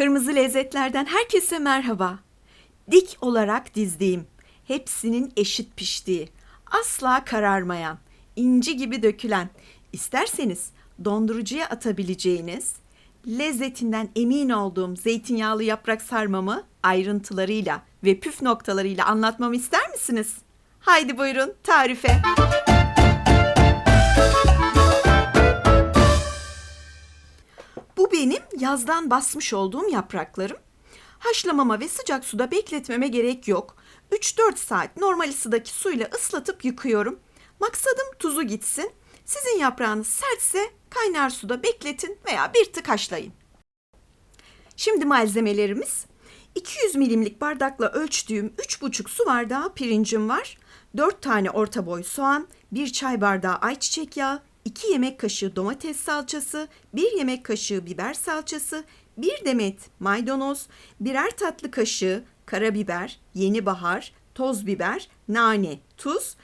Kırmızı lezzetlerden herkese merhaba. Dik olarak dizdiğim, hepsinin eşit piştiği, asla kararmayan, inci gibi dökülen, isterseniz dondurucuya atabileceğiniz, lezzetinden emin olduğum zeytinyağlı yaprak sarmamı ayrıntılarıyla ve püf noktalarıyla anlatmamı ister misiniz? Haydi buyurun tarife. Yazdan basmış olduğum yapraklarım. Haşlamama ve sıcak suda bekletmeme gerek yok. 3-4 saat normal ısıdaki suyla ıslatıp yıkıyorum. Maksadım tuzu gitsin. Sizin yaprağınız sertse kaynar suda bekletin veya bir tık haşlayın. Şimdi malzemelerimiz 200 milimlik bardakla ölçtüğüm 3,5 su bardağı pirincim var. 4 tane orta boy soğan, 1 çay bardağı ayçiçek yağı, 2 yemek kaşığı domates salçası, 1 yemek kaşığı biber salçası, 1 demet maydanoz, birer tatlı kaşığı karabiber, yeni bahar, toz biber, nane, tuz,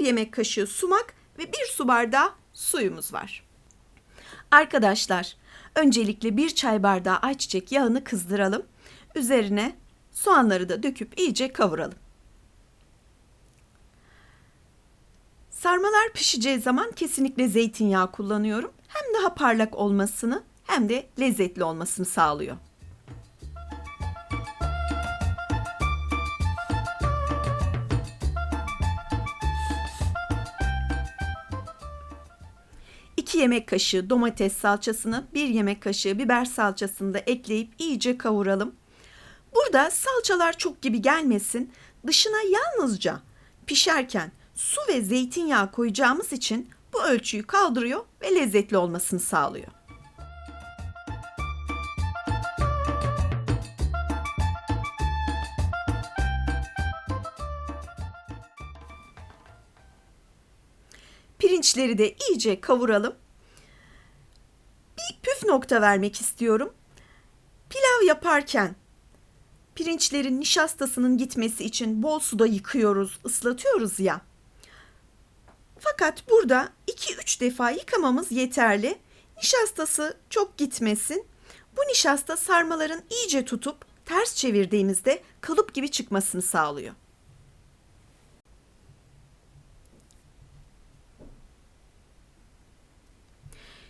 1 yemek kaşığı sumak ve 1 su bardağı suyumuz var. Arkadaşlar, öncelikle bir çay bardağı ayçiçek yağını kızdıralım. Üzerine soğanları da döküp iyice kavuralım. Sarmalar pişeceği zaman kesinlikle zeytinyağı kullanıyorum. Hem daha parlak olmasını hem de lezzetli olmasını sağlıyor. Yemek kaşığı domates salçasını, bir yemek kaşığı biber salçasını da ekleyip iyice kavuralım. Burada salçalar çok gibi gelmesin. Dışına yalnızca pişerken su ve zeytinyağı koyacağımız için bu ölçüyü kaldırıyor ve lezzetli olmasını sağlıyor. Pirinçleri de iyice kavuralım. Bir püf nokta vermek istiyorum. Pilav yaparken pirinçlerin nişastasının gitmesi için bol suda yıkıyoruz, ıslatıyoruz ya. Fakat burada 2-3 defa yıkamamız yeterli. Nişastası çok gitmesin. Bu nişasta sarmaların iyice tutup ters çevirdiğimizde kalıp gibi çıkmasını sağlıyor.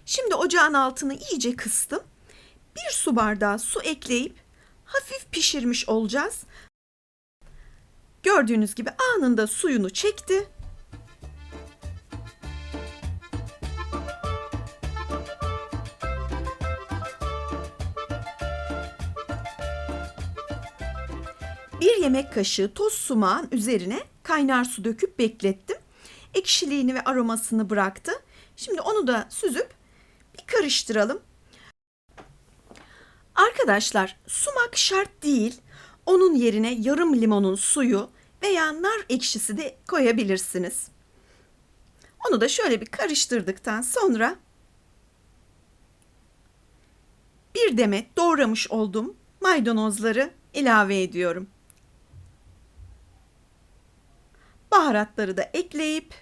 Şimdi ocağın altını iyice kıstım. Bir su bardağı su ekleyip hafif pişirmiş olacağız. Gördüğünüz gibi anında suyunu çekti. Bir yemek kaşığı toz sumağın üzerine kaynar su döküp beklettim. Ekşiliğini ve aromasını bıraktı. Şimdi onu da süzüp bir karıştıralım. Arkadaşlar sumak şart değil. Onun yerine yarım limonun suyu veya nar ekşisi de koyabilirsiniz. Onu da şöyle bir karıştırdıktan sonra bir demet doğramış olduğum maydanozları ilave ediyorum. Baharatları da ekleyip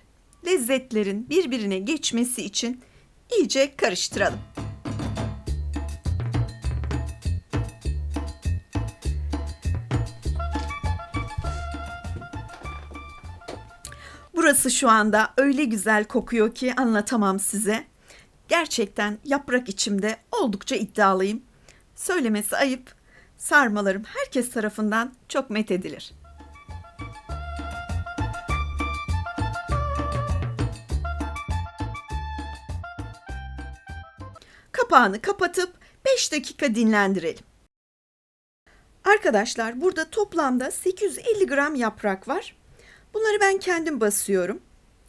lezzetlerin birbirine geçmesi için iyice karıştıralım. Burası şu anda öyle güzel kokuyor ki anlatamam size. Gerçekten yaprak içimde oldukça iddialıyım. Söylemesi ayıp. Sarmalarım herkes tarafından çok met Kapağını kapatıp 5 dakika dinlendirelim. Arkadaşlar burada toplamda 850 gram yaprak var. Bunları ben kendim basıyorum.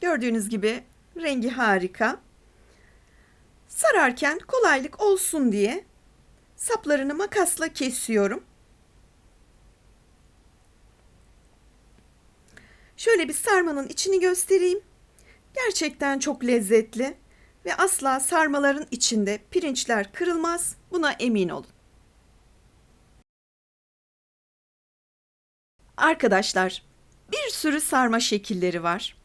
Gördüğünüz gibi rengi harika. Sararken kolaylık olsun diye saplarını makasla kesiyorum. Şöyle bir sarmanın içini göstereyim. Gerçekten çok lezzetli ve asla sarmaların içinde pirinçler kırılmaz. Buna emin olun. Arkadaşlar, bir sürü sarma şekilleri var.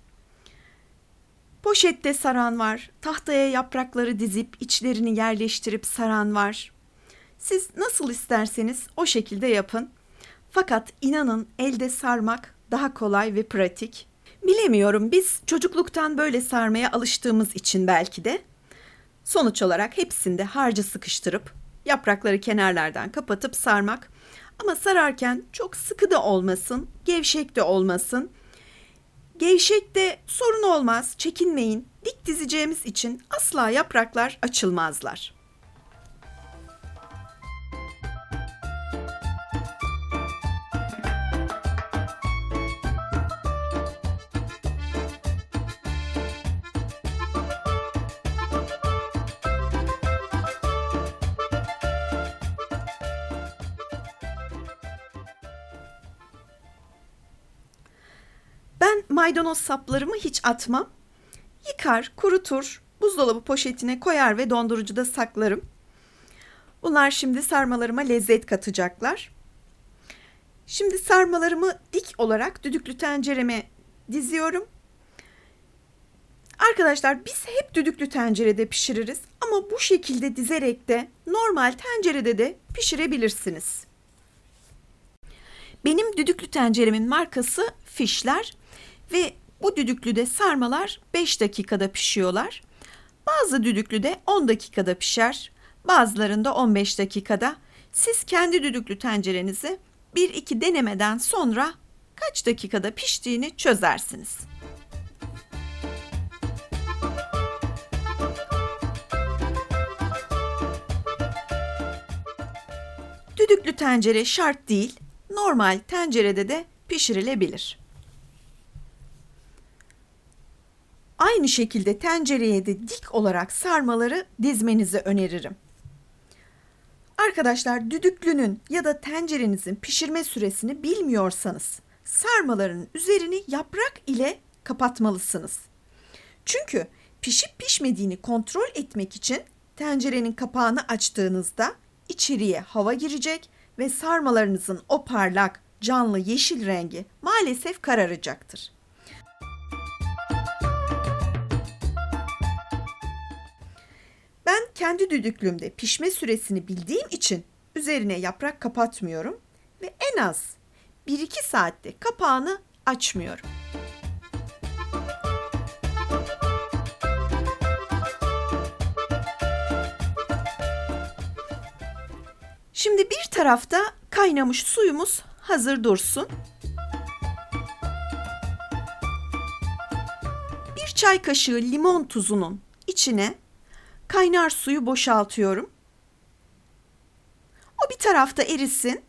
Poşette saran var, tahtaya yaprakları dizip içlerini yerleştirip saran var. Siz nasıl isterseniz o şekilde yapın. Fakat inanın elde sarmak daha kolay ve pratik. Bilemiyorum biz çocukluktan böyle sarmaya alıştığımız için belki de sonuç olarak hepsinde harcı sıkıştırıp yaprakları kenarlardan kapatıp sarmak ama sararken çok sıkı da olmasın, gevşek de olmasın. Gevşekte sorun olmaz, çekinmeyin. Dik dizeceğimiz için asla yapraklar açılmazlar. Maydanoz saplarımı hiç atmam. Yıkar, kurutur, buzdolabı poşetine koyar ve dondurucuda saklarım. Bunlar şimdi sarmalarıma lezzet katacaklar. Şimdi sarmalarımı dik olarak düdüklü tencereme diziyorum. Arkadaşlar biz hep düdüklü tencerede pişiririz ama bu şekilde dizerek de normal tencerede de pişirebilirsiniz. Benim düdüklü tenceremin markası Fişler ve bu düdüklüde sarmalar 5 dakikada pişiyorlar. Bazı düdüklüde 10 dakikada pişer, bazılarında 15 dakikada. Siz kendi düdüklü tencerenizi 1-2 denemeden sonra kaç dakikada piştiğini çözersiniz. Düdüklü tencere şart değil, normal tencerede de pişirilebilir. Aynı şekilde tencereye de dik olarak sarmaları dizmenizi öneririm. Arkadaşlar düdüklünün ya da tencerenizin pişirme süresini bilmiyorsanız sarmaların üzerini yaprak ile kapatmalısınız. Çünkü pişip pişmediğini kontrol etmek için tencerenin kapağını açtığınızda içeriye hava girecek ve sarmalarınızın o parlak, canlı yeşil rengi maalesef kararacaktır. Kendi düdüklümde pişme süresini bildiğim için üzerine yaprak kapatmıyorum ve en az 1-2 saatte kapağını açmıyorum. Şimdi bir tarafta kaynamış suyumuz hazır dursun. Bir çay kaşığı limon tuzunun içine kaynar suyu boşaltıyorum. O bir tarafta erisin.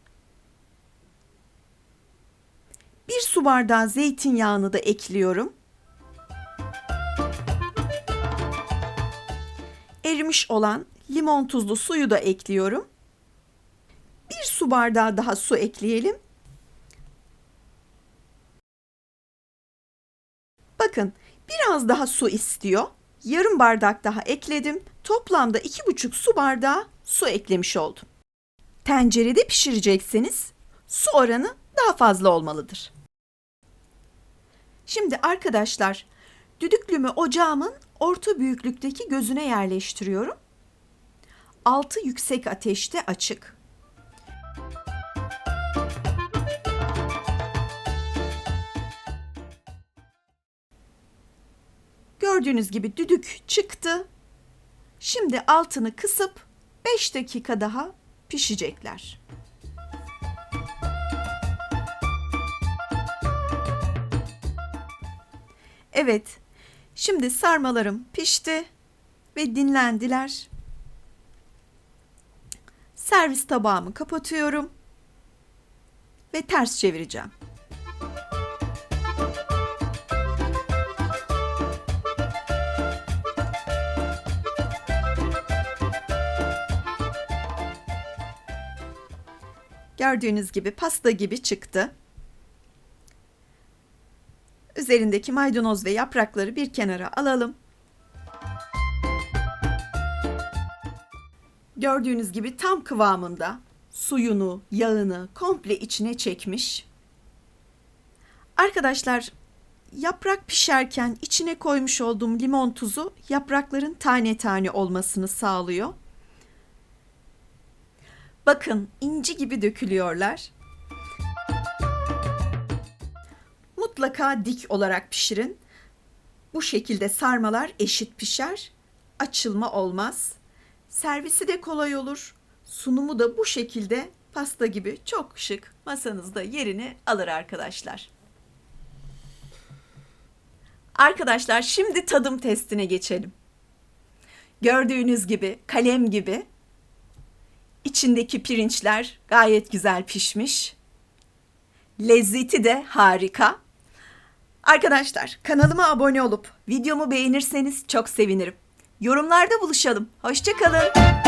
Bir su bardağı zeytinyağını da ekliyorum. Erimiş olan limon tuzlu suyu da ekliyorum. Bir su bardağı daha su ekleyelim. Bakın biraz daha su istiyor. Yarım bardak daha ekledim. Toplamda iki buçuk su bardağı su eklemiş oldum. Tencerede pişirecekseniz su oranı daha fazla olmalıdır. Şimdi arkadaşlar düdüklümü ocağımın orta büyüklükteki gözüne yerleştiriyorum. Altı yüksek ateşte açık. Gördüğünüz gibi düdük çıktı. Şimdi altını kısıp 5 dakika daha pişecekler. Evet. Şimdi sarmalarım pişti ve dinlendiler. Servis tabağımı kapatıyorum ve ters çevireceğim. Gördüğünüz gibi pasta gibi çıktı. Üzerindeki maydanoz ve yaprakları bir kenara alalım. Gördüğünüz gibi tam kıvamında suyunu, yağını komple içine çekmiş. Arkadaşlar yaprak pişerken içine koymuş olduğum limon tuzu yaprakların tane tane olmasını sağlıyor. Bakın inci gibi dökülüyorlar. Mutlaka dik olarak pişirin. Bu şekilde sarmalar eşit pişer. Açılma olmaz. Servisi de kolay olur. Sunumu da bu şekilde pasta gibi çok şık masanızda yerini alır arkadaşlar. Arkadaşlar şimdi tadım testine geçelim. Gördüğünüz gibi kalem gibi içindeki pirinçler gayet güzel pişmiş. Lezzeti de harika. Arkadaşlar kanalıma abone olup videomu beğenirseniz çok sevinirim. Yorumlarda buluşalım. Hoşçakalın.